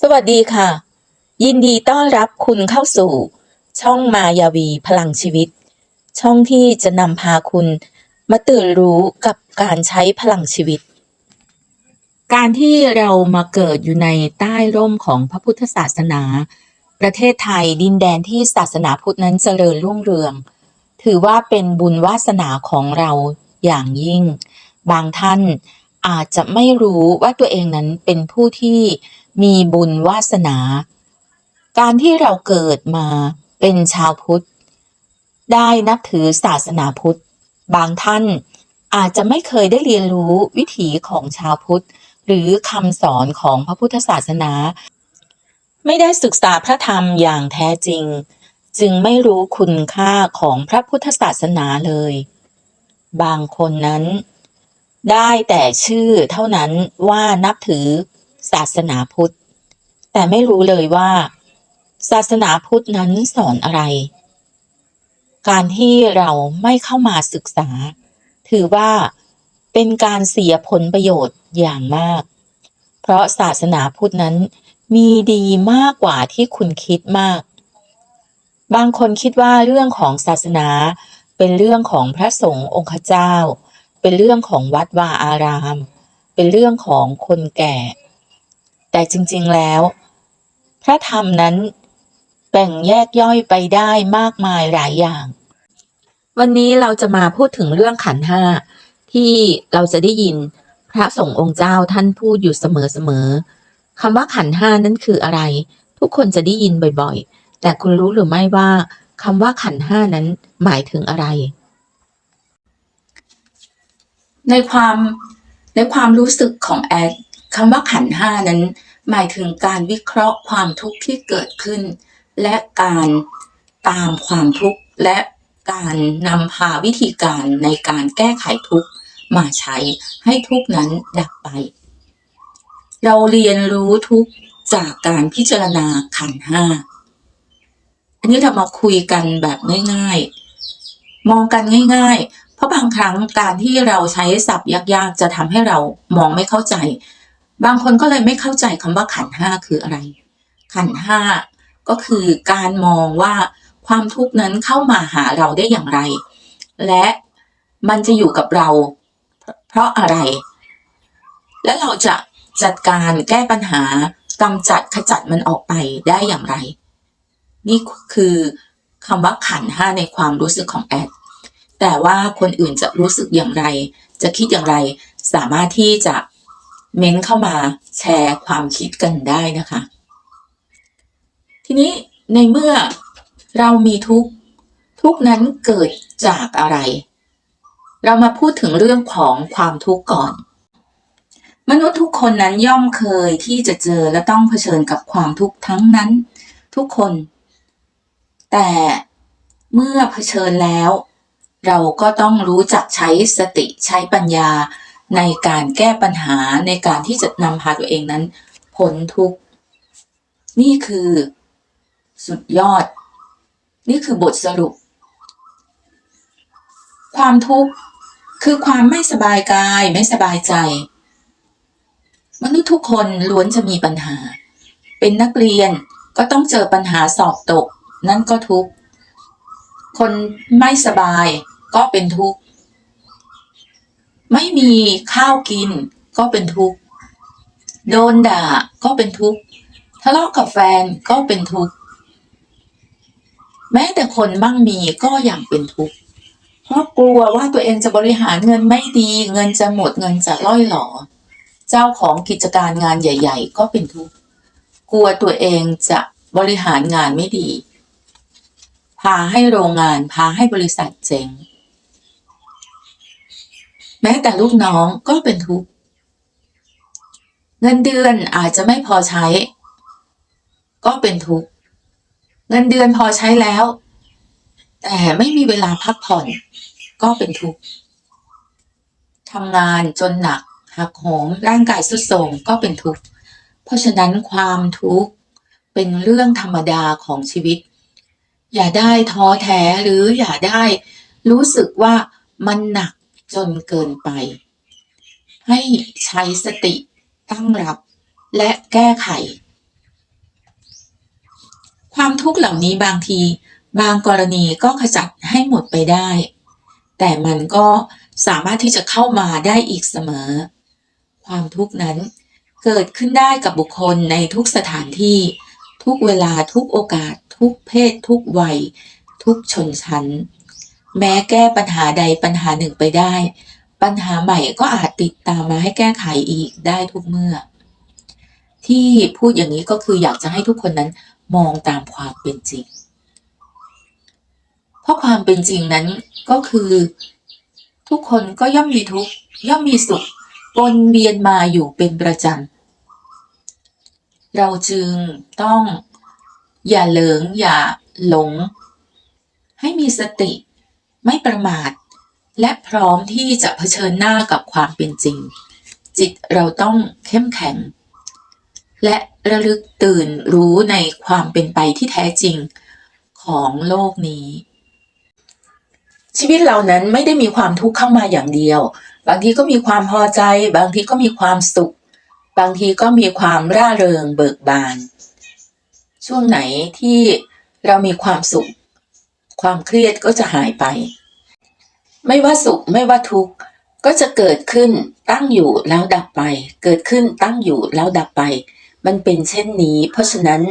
สวัสดีค่ะ ยินดีต้อนรับคุณเข้าสู่ ช่องมายาวีพลังชีวิต ช่องที่จะนำพาคุณมาตื่นรู้กับการใช้พลังชีวิต การที่เรามาเกิดอยู่ในใต้ร่มของพระพุทธศาสนา ประเทศไทยดินแดนที่ศาสนาพุทธนั้นเจริญรุ่งเรือง ถือว่าเป็นบุญวาสนาของเราอย่างยิ่ง บางท่านอาจจะไม่รู้ว่าตัวเองนั้นเป็นผู้ที่ มีบุญวาสนา การที่เราเกิดมาเป็นชาวพุทธ ได้นับถือศาสนาพุทธ บางท่านอาจจะไม่เคยได้เรียนรู้วิถีของชาวพุทธ หรือคำสอนของพระพุทธศาสนา ไม่ได้ศึกษาพระธรรมอย่างแท้จริง จึงไม่รู้คุณค่าของพระพุทธศาสนาเลย บางคนนั้น ได้แต่ชื่อเท่านั้นว่านับถือ ศาสนาพุทธ แต่ไม่รู้เลยว่า ศาสนาพุทธนั้นสอนอะไร การที่เราไม่เข้ามาศึกษา ถือว่าเป็นการเสียผลประโยชน์อย่างมาก เพราะศาสนาพุทธนั้นมีดีมากกว่าที่คุณคิดมาก บางคนคิดว่าเรื่องของศาสนาเป็นเรื่องของพระสงฆ์องค์เจ้า เป็นเรื่องของวัดวาอาราม เป็นเรื่องของคนแก่ แต่จริงๆแล้ว พระธรรมนั้นแบ่งแยกย่อยไปได้มากมายหลายอย่าง วันนี้เราจะมาพูดถึงเรื่องขันห้าที่เราจะได้ยินพระสงฆ์องค์เจ้าท่านพูดอยู่เสมอๆคำว่าขันห้านั้นคืออะไร ทุกคนจะได้ยินบ่อยๆ แต่คุณรู้หรือไม่ว่าคำว่าขันห้านั้นหมายถึงอะไร ในความในความรู้สึกของแอด คำว่าขันห้านั้น หมายถึงการวิเคราะห์ความทุกข์ที่เกิดขึ้น และการตามความทุกข์และการนำพาวิธีการในการแก้ไขทุกข์มาใช้ให้ทุกข์นั้นดับไป เราเรียนรู้ทุกข์จากการพิจารณาขันห้า อันนี้เรามาคุยกันแบบง่ายๆ มองกันง่ายๆ เพราะบางครั้งการที่เราใช้ศัพท์ยากๆ จะทำให้เรามองไม่เข้าใจ บางคนก็เลยไม่เข้าใจคำว่าขันห้าคืออะไร ขันห้าก็คือการมองว่าความทุกข์นั้นเข้ามาหาเราได้อย่างไร และมันจะอยู่กับเราเพราะอะไร และเราจะจัดการแก้ปัญหากำจัดขจัดมันออกไปได้อย่างไร นี่คือคำว่าขันห้าในความรู้สึกของแอด แต่ว่าคนอื่นจะรู้สึกอย่างไร จะคิดอย่างไร สามารถที่จะ เม้นเข้ามาแชร์ความคิดกันได้นะคะ ทีนี้ในเมื่อเรามีทุกทุกนั้นเกิดจากอะไร เรามาพูดถึงเรื่องของความทุกข์ก่อน มนุษย์ทุกคนนั้นย่อมเคยที่จะเจอและต้องเผชิญกับความทุกข์ทั้งนั้น ทุกคน แต่เมื่อเผชิญแล้ว เราก็ต้องรู้จักใช้สติใช้ปัญญา ในการแก้ปัญหาในการที่จะนำพาตัวเองนั้นพ้นทุกข์นี่คือสุดยอด นี่คือบทสรุป ความทุกข์คือความไม่สบายกายไม่สบายใจ มนุษย์ทุกคนล้วนจะมีปัญหา เป็นนักเรียนก็ต้องเจอปัญหาสอบตก นั่นก็ทุกข์ คนไม่สบายก็เป็นทุกข์ ไม่มีข้าวกินก็เป็นทุกข์ โดนด่าก็เป็นทุกข์ ทะเลาะกับแฟนก็เป็นทุกข์ แม้แต่คนมั่งมีก็ยังเป็นทุกข์ เพราะกลัวว่าตัวเองจะบริหารเงินไม่ดี เงินจะหมดเงินจะล่อยหลอ เจ้าของกิจการงานใหญ่ ๆ ก็เป็นทุกข์ กลัวตัวเองจะบริหารงานไม่ดี พาให้โรงงานพาให้บริษัทเจ๊ง แม้แต่ลูกน้องก็เป็นทุกข์เงินเดือนอาจจะไม่พอใช้ ก็เป็นทุกข์เงินเดือนพอใช้แล้ว แต่ไม่มีเวลาพักผ่อน ก็เป็นทุกข์ทำงานจนหนักหักโหมร่างกายสุดโทรมก็เป็นทุกข์เพราะฉะนั้นความทุกข์เป็นเรื่องธรรมดาของชีวิต อย่าได้ท้อแท้หรืออย่าได้รู้สึกว่ามันหนัก จนเกินไป ให้ใช้สติตั้งรับและแก้ไข ความทุกข์เหล่านี้บางที บางกรณีก็ขจัดให้หมดไปได้ แต่มันก็สามารถที่จะเข้ามาได้อีกเสมอ ความทุกข์นั้นเกิดขึ้นได้กับบุคคลในทุกสถานที่ ทุกเวลาทุกโอกาส ทุกเพศ ทุกวัย ทุกชนชั้น แม้แก้ปัญหาใดปัญหาหนึ่งไปได้ ปัญหาใหม่ก็อาจติดตามมาให้แก้ไขอีกได้ทุกเมื่อ ที่พูดอย่างนี้ก็คืออยากจะให้ทุกคนนั้นมองตามความเป็นจริง เพราะความเป็นจริงนั้นก็คือ ทุกคนก็ย่อมมีทุกย่อมมีสุขวนเวียนมาอยู่เป็นประจำเราจึงต้องอย่าเหลิงอย่าหลง ให้มีสติ ไม่ประมาท และพร้อมที่จะเผชิญหน้ากับความเป็นจริง จิตเราต้องเข้มแข็ง และระลึกตื่นรู้ในความเป็นไปที่แท้จริงของโลกนี้ ชีวิตเรานั้นไม่ได้มีความทุกข์เข้ามาอย่างเดียว บางทีก็มีความพอใจ บางทีก็มีความสุข บางทีก็มีความร่าเริงเบิกบาน ช่วงไหนที่เรามีความสุข ความเครียดก็จะหายไป ไม่ว่าสุขไม่ว่าทุกข์ก็จะเกิดขึ้นตั้งอยู่แล้วดับไป เกิดขึ้นตั้งอยู่แล้วดับไป มันเป็นเช่นนี้ เพราะฉะนั้น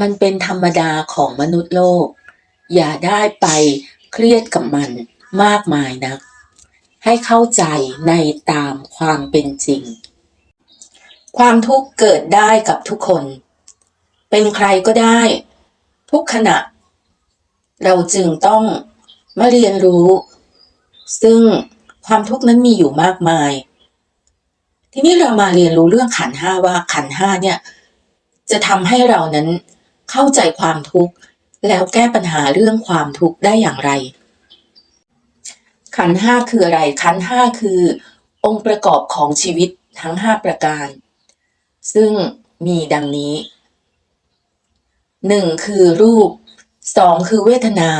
มันเป็นธรรมดาของมนุษย์โลก อย่าได้ไปเครียดกับมันมากมายนัก ให้เข้าใจในตามความเป็นจริง ความทุกข์เกิดได้กับทุกคน เป็นใครก็ได้ ทุกขณะ เราจึงต้องมาเรียนรู้ ซึ่งความทุกข์นั้นมีอยู่มากมาย ทีนี้เรามาเรียนรู้เรื่องขันห้าว่าขันห้าเนี่ย จะทำให้เรานั้นเข้าใจความทุกข์แล้วแก้ปัญหาเรื่องความทุกข์ได้อย่างไร ขันห้าคืออะไร ขันห้าคือ องค์ประกอบของชีวิตทั้งห้าประการ ซึ่งมีดังนี้หนึ่งคือรูป สองคือเวทนา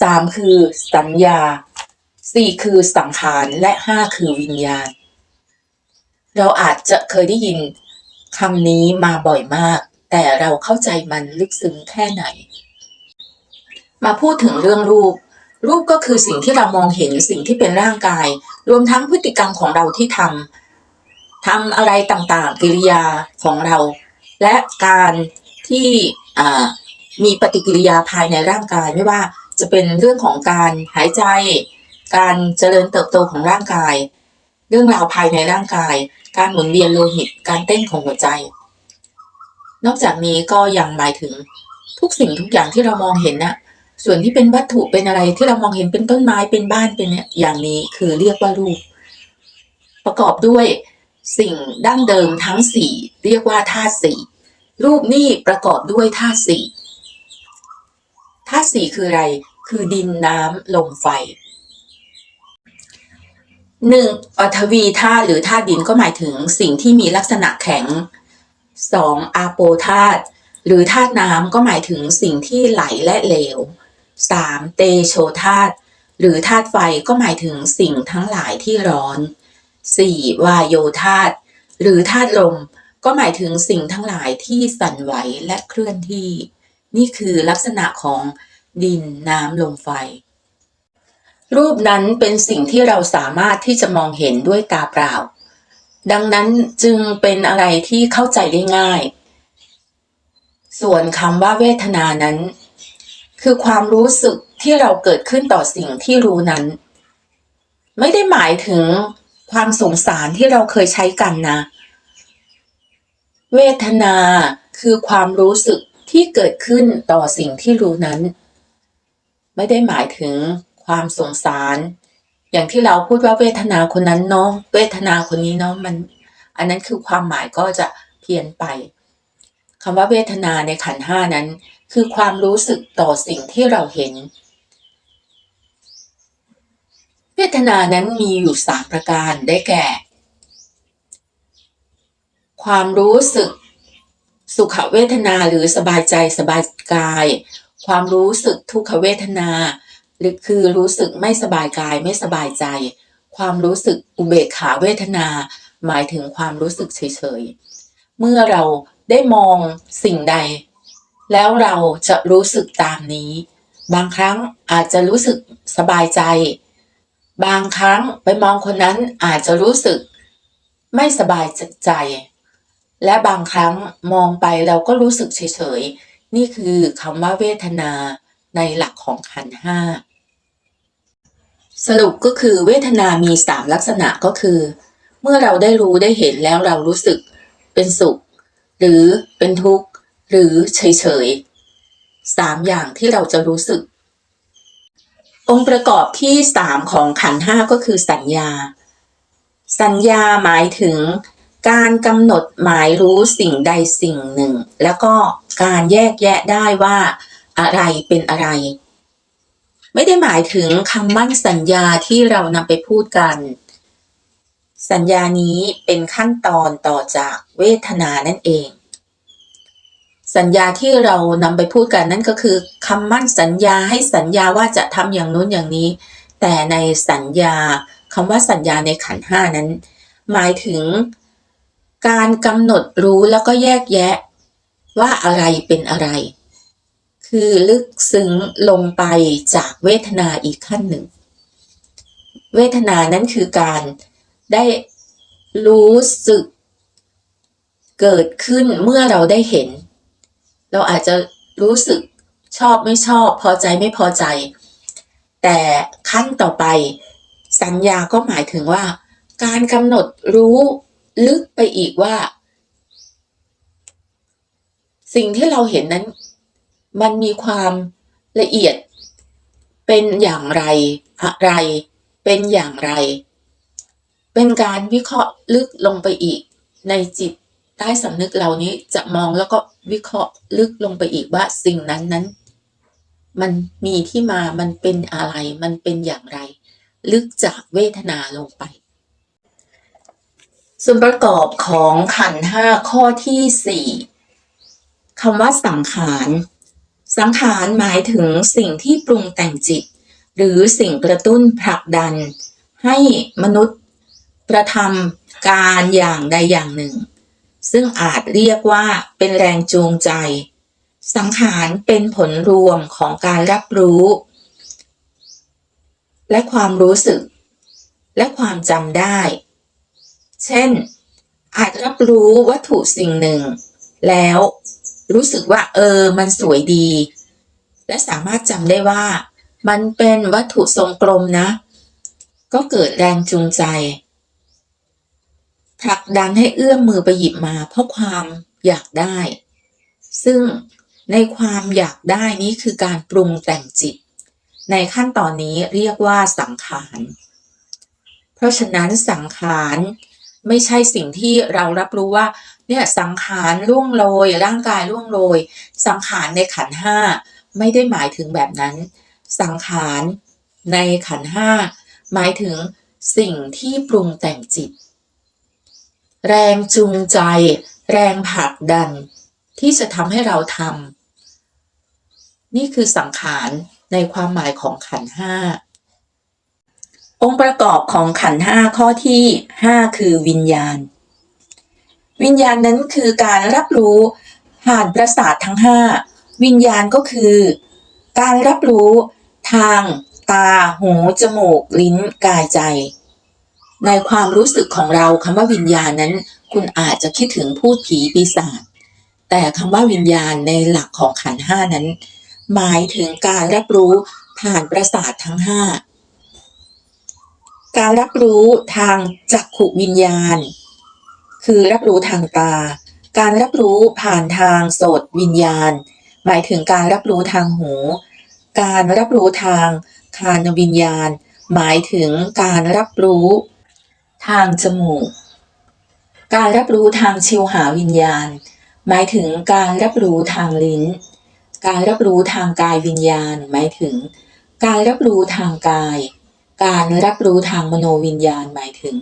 สามคือสัญญาสี่คือสังขารและห้าคือวิญญาณ เราอาจจะเคยได้ยินคำนี้มาบ่อยมาก แต่เราเข้าใจมันลึกซึ้งแค่ไหน มาพูดถึงเรื่องรูป รูปก็คือสิ่งที่เรามองเห็นสิ่งที่เป็นร่างกาย รวมทั้งพฤติกรรมของเราที่ทำทำอะไรต่างๆ กิริยาของเรา และการที่อ่า มีปฏิกิริยาภายในร่างกายไม่ว่าจะเป็นเรื่องของการหายใจ การเจริญเติบโตของร่างกาย เรื่องราวภายในร่างกาย การหมุนเวียนโลหิต การเต้นของหัวใจ นอกจากนี้ก็ยังหมายถึงทุกสิ่งทุกอย่างที่เรามองเห็นน่ะส่วนที่เป็นวัตถุเป็นอะไรที่เรามองเห็นเป็นต้นไม้เป็นบ้านเป็นเนี่ยอย่างนี้คือเรียกว่ารูป ประกอบด้วยสิ่งดั้งเดิมทั้งสี่เรียกว่าธาตุสี่รูปนี่ประกอบด้วยธาตุสี่ ธาตุสี่คืออะไร คือดินน้ำลมไฟหนึ่งปฐวีธาตุหรือธาตุดินก็หมายถึงสิ่งที่มีลักษณะแข็งสองอาโปธาตุหรือธาตุน้ำก็หมายถึงสิ่งที่ไหลและเหลวสามเตโชธาตุหรือธาตุไฟก็หมายถึงสิ่งทั้งหลายที่ร้อนสี่วายโยธาตุหรือธาตุลมก็หมายถึงสิ่งทั้งหลายที่สั่นไหวและเคลื่อนที่ นี่คือลักษณะของ ดินน้ำลมไฟ รูปนั้นเป็นสิ่งที่เราสามารถที่จะมองเห็นด้วยตาเปล่า ดังนั้นจึงเป็นอะไรที่เข้าใจได้ง่าย ส่วนคำว่าเวทนานั้น คือความรู้สึกที่เราเกิดขึ้นต่อสิ่งที่รู้นั้น ไม่ได้หมายถึงความสงสารที่เราเคยใช้กันนะ เวทนาคือความรู้สึกที่เกิดขึ้นต่อสิ่งที่รู้นั้น ไม่ได้หมายถึงความสงสาร อย่างที่เราพูดว่าเวทนาคนนั้นเนาะเวทนาคนนี้เนาะมัน อันนั้นคือความหมายก็จะเพี้ยนไปคำว่าเวทนาในขันห้านั้น คือความรู้สึกต่อสิ่งที่เราเห็น เวทนานั้นมีอยู่สามประการได้แก่ ความรู้สึกสุขเวทนาหรือสบายใจสบายกาย ความรู้สึกทุกขเวทนา หรือคือรู้สึกไม่สบายกายไม่สบายใจ ความรู้สึกอุเบกขาเวทนา หมายถึงความรู้สึกเฉยๆ เมื่อเราได้มองสิ่งใด แล้วเราจะรู้สึกตามนี้ บางครั้งอาจจะรู้สึกสบายใจ บางครั้งไปมองคนนั้นอาจจะรู้สึกไม่สบายใจ และบางครั้งมองไปเราก็รู้สึกเฉยๆ นี่คือคำว่าเวทนาในหลักของขันห้าสรุปก็คือเวทนามีสามลักษณะก็คือ เมื่อเราได้รู้ได้เห็นแล้วเรารู้สึกเป็นสุข หรือเป็นทุกข์ หรือเฉยๆสามอย่างที่เราจะรู้สึก องค์ประกอบที่สามของขันห้าก็คือสัญญา สัญญาหมายถึง การกำหนดหมายรู้สิ่งใดสิ่งหนึ่ง แล้วก็การแยกแยะได้ว่าอะไรเป็นอะไร ไม่ได้หมายถึงคำมั่นสัญญาที่เรานำไปพูดกัน สัญญานี้เป็นขั้นตอนต่อจากเวทนานั่นเอง สัญญาที่เรานำไปพูดกันนั่นก็คือคำมั่นสัญญาให้สัญญาว่าจะทำอย่างนู้นอย่างนี้ แต่ในสัญญาคำว่าสัญญาในขันห้านั้น หมายถึง การกำหนดรู้แล้วก็แยกแยะ ว่าอะไรเป็นอะไร คือลึกซึ้งลงไปจากเวทนาอีกขั้นหนึ่ง เวทนานั้นคือการได้รู้สึกเกิดขึ้นเมื่อเราได้เห็น เราอาจจะรู้สึกชอบไม่ชอบพอใจไม่พอใจ แต่ขั้นต่อไปสัญญาก็หมายถึงว่า การกำหนดรู้ ลึกไปอีกว่า สิ่งที่เราเห็นนั้น มันมีความละเอียด เป็นอย่างไรอะไร เป็นอย่างไร เป็นการวิเคราะห์ลึกลงไปอีก ในจิตใต้สำนึกเรานี้จะมองแล้วก็วิเคราะห์ลึกลงไปอีกว่าสิ่งนั้นนั้น มันมีที่มามันเป็นอะไร มันเป็นอย่างไร ลึกจากเวทนาลงไป ส่วนประกอบของขันห้าข้อที่สี่คำว่าสังขาร สังขารหมายถึงสิ่งที่ปรุงแต่งจิต หรือสิ่งกระตุ้นผลักดัน ให้มนุษย์กระทำการอย่างใดอย่างหนึ่ง ซึ่งอาจเรียกว่าเป็นแรงจูงใจ สังขารเป็นผลรวมของการรับรู้ และความรู้สึก และความจำได้ เช่น อาจรับรู้วัตถุสิ่งหนึ่ง แล้วรู้สึกว่าเออ มันสวยดี และสามารถจำได้ว่า มันเป็นวัตถุทรงกลมนะ ก็เกิดแรงจูงใจผลักดันให้เอื้อมมือไปหยิบมา เพราะความอยากได้ ซึ่งในความอยากได้นี้คือการปรุงแต่งจิต ในขั้นตอนนี้เรียกว่าสังขาร เพราะฉะนั้นสังขาร ไม่ใช่สิ่งที่เรารับรู้ว่าเนี่ยสังขารล่วงโรยร่างกายล่วงโรย สังขารในขันห้าไม่ได้หมายถึงแบบนั้น สังขารในขันห้าหมายถึงสิ่งที่ปรุงแต่งจิต แรงจูงใจ แรงผลักดัน ที่จะทำให้เราทำนี่คือสังขารในความหมายของขันห้า องค์ประกอบของขันห้าข้อที่ 5 คือวิญญาณ วิญญาณนั้นคือการรับรู้ผ่านประสาททั้ง 5 วิญญาณก็คือ การรับรู้ทาง ตา หู จมูก ลิ้น กายใจ ในความรู้สึกของเราคำว่าวิญญาณนั้น คุณอาจจะคิดถึงพูดผีปีศาจแต่คำว่าวิญญาณในหลักของขันห้านั้น หมายถึงการรับรู้ผ่านประสาททั้งห้า การรับรู้ทางจักขุวิญญาณ คือรับรู้ทางตา การรับรู้ผ่านทางโสตวิญญาณ หมายถึงการรับรู้ทางหู การรับรู้ทางคานวิญญาณ หมายถึงการรับรู้ทางจมูก การรับรู้ทางชิวหาวิญญาณ หมายถึงการรับรู้ทางลิ้น การรับรู้ทางกายวิญญาณ หมายถึง การรับรู้ทางกาย การรับรู้ทางมโนวิญญาณหมายถึง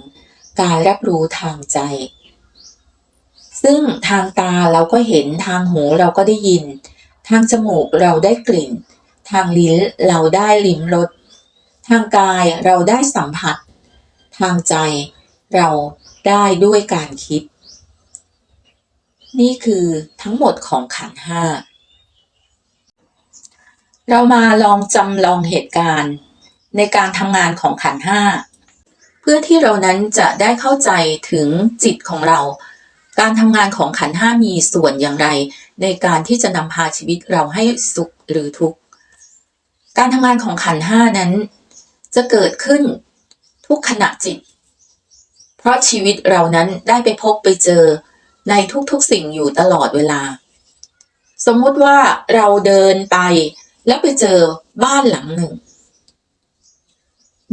การรับรู้ทางใจ ซึ่งทางตาเราก็เห็นทางหูเราก็ได้ยิน ทางจมูกเราได้กลิ่น ทางลิ้นเราได้ลิ้มรสทางกายเราได้สัมผัส ทางใจเราได้ด้วยการคิด นี่คือทั้งหมดของขันห้าเรามาลองจำลองเหตุการณ์ ในการทำงานของขันห้าเพื่อที่เรานั้นจะได้เข้าใจถึงจิตของเรา การทำงานของขันห้ามีส่วนอย่างไร ในการที่จะนำพาชีวิตเราให้สุขหรือทุกข์การทำงานของขันห้านั้น จะเกิดขึ้นทุกขณะจิต เพราะชีวิตเรานั้นได้ไปพบไปเจอในทุกๆสิ่งอยู่ตลอดเวลา สมมุติว่าเราเดินไปแล้วไปเจอบ้านหลังหนึ่ง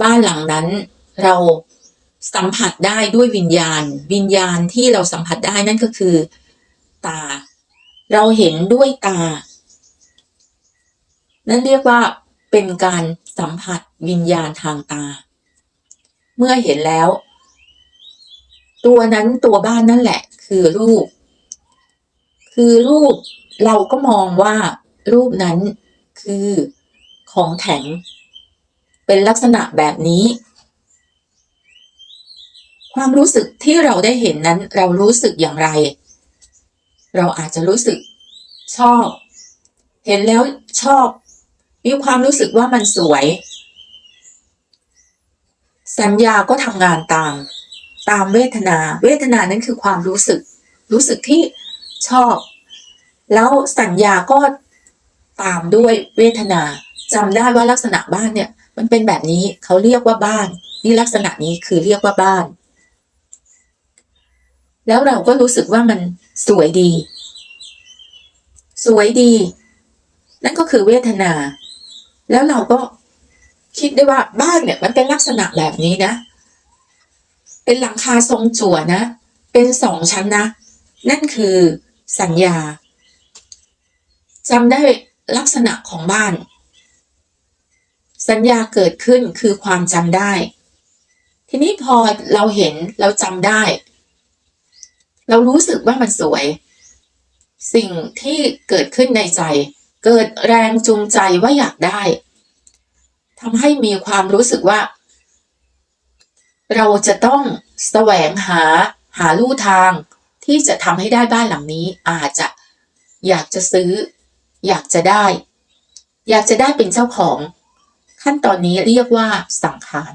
บ้านหลังนั้นเราสัมผัสได้ด้วยวิญญาณ วิญญาณที่เราสัมผัสได้นั่นก็คือ ตา เราเห็นด้วยตา นั่นเรียกว่าเป็นการสัมผัสวิญญาณทางตา เมื่อเห็นแล้ว ตัวนั้นตัวบ้านนั่นแหละ คือรูป คือรูปเราก็มองว่ารูปนั้นคือของแข็ง เป็นลักษณะแบบนี้ ความรู้สึกที่เราได้เห็นนั้นเรารู้สึกอย่างไร เราอาจจะรู้สึกชอบ เห็นแล้วชอบ มีความรู้สึกว่ามันสวย สัญญาก็ทำงานตาม ตามเวทนา เวทนานั้นคือความรู้สึก รู้สึกที่ชอบ แล้วสัญญาก็ตามด้วยเวทนาจำได้ว่าลักษณะบ้านเนี่ย มันเป็นแบบนี้เขาเรียกว่าบ้าน นี่ลักษณะนี้คือเรียกว่าบ้าน แล้วเราก็รู้สึกว่ามันสวยดี สวยดี นั่นก็คือเวทนา แล้วเราก็คิดได้ว่าบ้านเนี่ยมันเป็นลักษณะแบบนี้นะ เป็นหลังคาทรงจั่วนะ เป็นสองชั้นนะ นั่นคือสัญญาจำได้ลักษณะของบ้าน สัญญาเกิดขึ้นคือความจำได้ ทีนี้พอเราเห็นเราจำได้ เรารู้สึกว่ามันสวย สิ่งที่เกิดขึ้นในใจ เกิดแรงจูงใจว่าอยากได้ทำให้มีความรู้สึกว่า เราจะต้องแสวงหาหาลู่ทางที่จะทำให้ได้บ้านหลังนี้ อาจจะอยากจะซื้อ อยากจะได้ อยากจะได้เป็นเจ้าของ ขั้นตอนนี้เรียกว่าสังขาร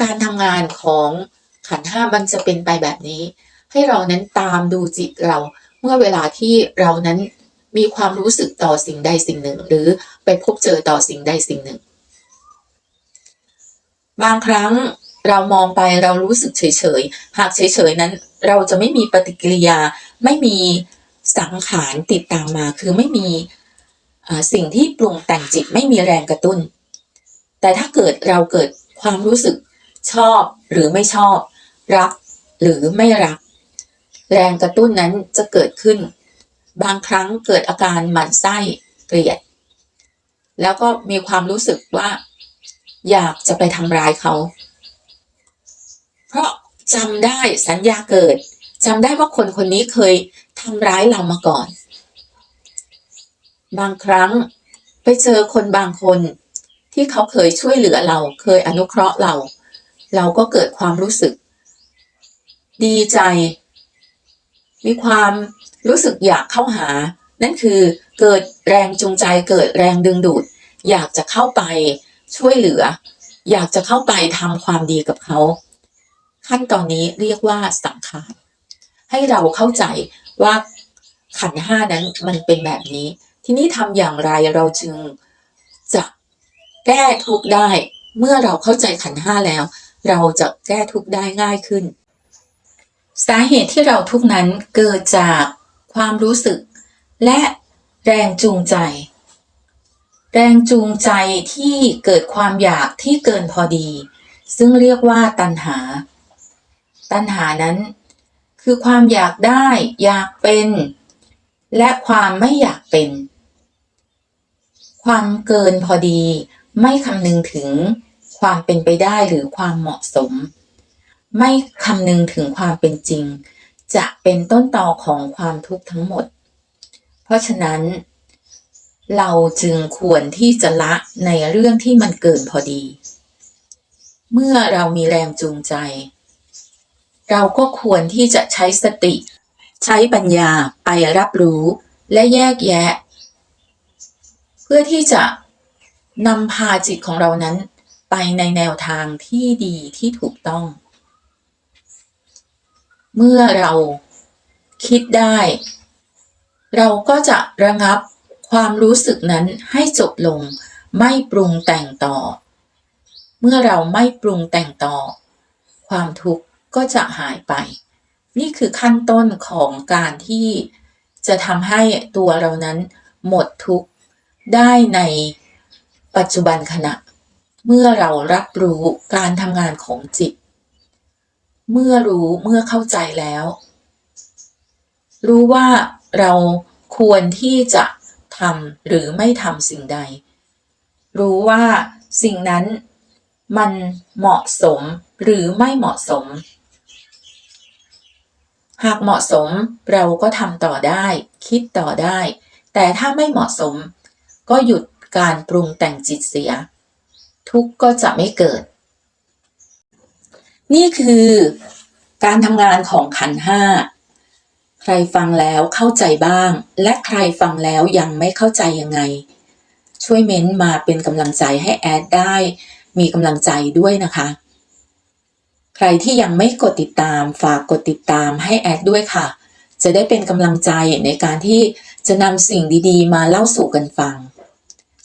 การทำงานของขันห้ามันจะเป็นไปแบบนี้ ให้เรานั้นตามดูจิตเราเมื่อเวลาที่เรานั้นมีความรู้สึกต่อสิ่งใดสิ่งหนึ่ง หรือไปพบเจอต่อสิ่งใดสิ่งหนึ่ง บางครั้งเรามองไปเรารู้สึกเฉยๆ หากเฉยๆนั้น เราจะไม่มีปฏิกิริยา ไม่มีสังขารติดตามมา คือไม่มีสิ่งที่ปรุงแต่งจิตไม่มีแรงกระตุ้น แต่ถ้าเกิดเราเกิดความรู้สึกชอบหรือไม่ชอบ รักหรือไม่รัก แรงกระตุ้นนั้นจะเกิดขึ้น บางครั้งเกิดอาการหมั่นไส้เกลียด แล้วก็มีความรู้สึกว่า อยากจะไปทำร้ายเขา เพราะจำได้สัญญาเกิดจำได้ว่าคนคนนี้เคยทำร้ายเรามาก่อน บางครั้งไปเจอคนบางคน ที่เขาเคยช่วยเหลือเรา เคยอนุเคราะห์เรา เราก็เกิดความรู้สึก ดีใจ มีความรู้สึกอยากเข้าหา นั่นคือเกิดแรงจูงใจเกิดแรงดึงดูด อยากจะเข้าไปช่วยเหลือ อยากจะเข้าไปทำความดีกับเขา ขั้นตอนนี้เรียกว่าสังขารให้เราเข้าใจว่าขันห้านั้นมันเป็นแบบนี้ ทีนี้ทำอย่างไรเราจึงจะ แก้ทุกได้ เมื่อเราเข้าใจขันห้าแล้ว เราจะแก้ทุกได้ง่ายขึ้น สาเหตุที่เราทุกนั้นเกิดจากความรู้สึก และแรงจูงใจ แรงจูงใจที่เกิดความอยากที่เกินพอดี ซึ่งเรียกว่าตัณหา ตัณหานั้น คือความอยากได้อยากเป็น และความไม่อยากเป็น ความเกินพอดี ไม่คำนึงถึงความเป็นไปได้หรือความเหมาะสม ไม่คำนึงถึงความเป็นจริง จะเป็นต้นตอของความทุกข์ทั้งหมด เพราะฉะนั้น เราจึงควรที่จะละในเรื่องที่มันเกินพอดี เมื่อเรามีแรงจูงใจ เราก็ควรที่จะใช้สติ ใช้ปัญญาไปรับรู้และแยกแยะ เพื่อที่จะ นำพาจิตของเรานั้น ไปในแนวทางที่ดีที่ถูกต้อง เมื่อเราคิดได้ เราก็จะระงับความรู้สึกนั้นให้จบลง ไม่ปรุงแต่งต่อ เมื่อเราไม่ปรุงแต่งต่อ ความทุกข์ก็จะหายไป นี่คือขั้นต้นของการที่จะทำให้ตัวเรานั้นหมดทุกข์ได้ใน ปัจจุบันขณะ เมื่อเรารับรู้การทำงานของจิต เมื่อรู้เมื่อเข้าใจแล้ว รู้ว่าเราควรที่จะทำหรือไม่ทำสิ่งใด รู้ว่าสิ่งนั้นมันเหมาะสมหรือไม่เหมาะสม หากเหมาะสมเราก็ทำต่อได้ คิดต่อได้ แต่ถ้าไม่เหมาะสม ก็หยุด การปรุงแต่งจิตเสีย ทุกข์ก็จะไม่เกิด นี่คือการทำงานของขันห้า ใครฟังแล้วเข้าใจบ้าง และใครฟังแล้วยังไม่เข้าใจยังไง ช่วยเม้นต์มาเป็นกำลังใจให้แอดได้ มีกำลังใจด้วยนะคะ ใครที่ยังไม่กดติดตามฝากกดติดตามให้แอดด้วยค่ะ จะได้เป็นกำลังใจในการที่จะนำสิ่งดีๆ มาเล่าสู่กันฟัง